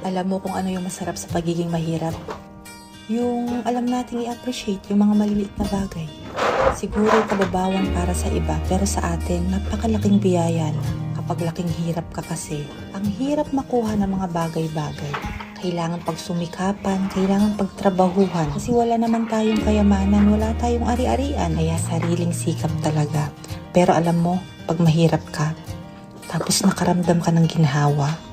Alam mo kung ano yung masarap sa pagiging mahirap. Yung alam nating i-appreciate yung mga maliliit na bagay. Siguro kababawan para sa iba pero sa atin napakalaking biyaya na. Kapag laking hirap ka kasi, ang hirap makuha ng mga bagay-bagay. Kailangan pagsumikapan, kailangan pagtrabahuhan. Kasi wala naman tayong kayamanan, wala tayong ari-arian. Kaya sariling sikap talaga. Pero alam mo, pag mahirap ka, tapos nakaramdam ka ng ginhawa,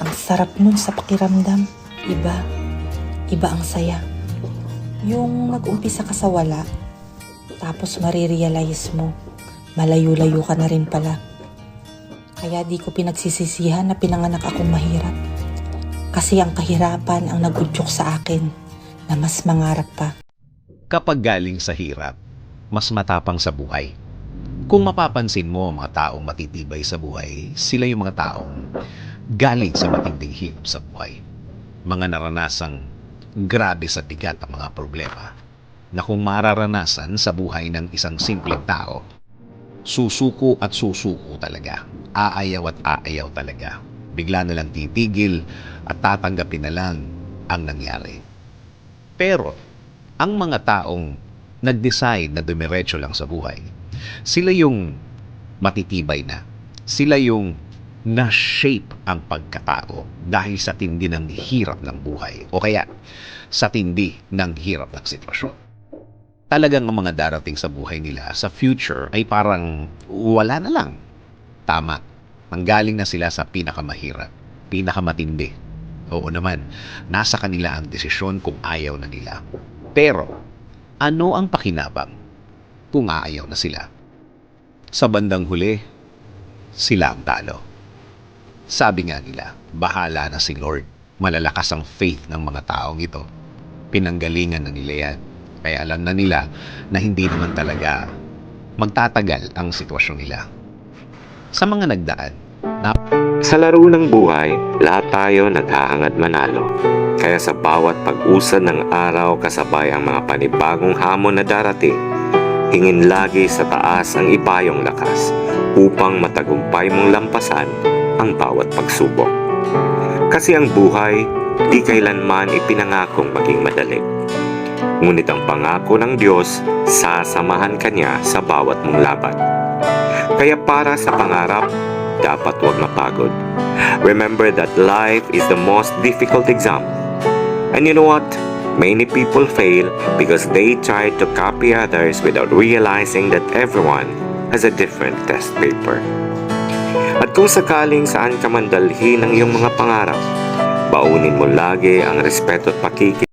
ang sarap nun sa pakiramdam. Iba. Iba ang saya. Yung nag-umpisa ka sa wala, tapos marirealize mo, malayo-layo ka na rin pala. Kaya di ko pinagsisisihan na pinanganak akong mahirap. Kasi ang kahirapan ang nagudyok sa akin na mas mangarap pa. kapag galing sa hirap, mas matapang sa buhay. Kung mapapansin mo ang mga taong matitibay sa buhay, sila yung mga taong galing sa matinding hirap sa buhay. Mga naranasang grabe sa tigat ang mga problema na kung mararanasan sa buhay ng isang simpleng tao, susuko at susuko talaga. Aayaw at aayaw talaga. Bigla na lang titigil at tatanggapin na lang ang nangyari. Pero, ang mga taong nag-decide na dumiretso lang sa buhay, sila yung matitibay na. Sila yung na-shape ang pagkatao dahil sa tindi ng hirap ng buhay o kaya sa tindi ng hirap ng sitwasyon. Talagang ang mga darating sa buhay nila sa future ay parang wala na lang. Tama. Manggaling na sila sa pinakamahirap, pinakamatindi. Oo naman, nasa kanila ang desisyon kung ayaw na nila. Pero, ano ang pakinabang kung aayaw na sila? Sa bandang huli, sila ang talo. Sabi nga nila, bahala na si Lord. Malalakas ang faith ng mga taong ito. Pinanggalingan na nila yan. Kaya alam na nila na hindi naman talaga magtatagal ang sitwasyon nila. Sa mga nagdaan, na Sa laro ng buhay, lahat tayo naghahangad manalo. Kaya sa bawat pag-usad ng araw kasabay ang mga panibagong hamon na darating, hingin lagi sa taas ang ipayong lakas upang matagumpay mong lampasan ang bawat pagsubok. Kasi ang buhay, di kailanman ipinangakong maging madali. Ngunit ang pangako ng Diyos, sasamahan ka niya sa bawat mong laban. Kaya para sa pangarap, dapat huwag mapagod. Remember that life is the most difficult exam. And you know what? Many people fail because they try to copy others without realizing that everyone has a different test paper. At kung sakaling saan ka man dalhin ang iyong mga pangarap, baunin mo lagi ang respeto at pakikis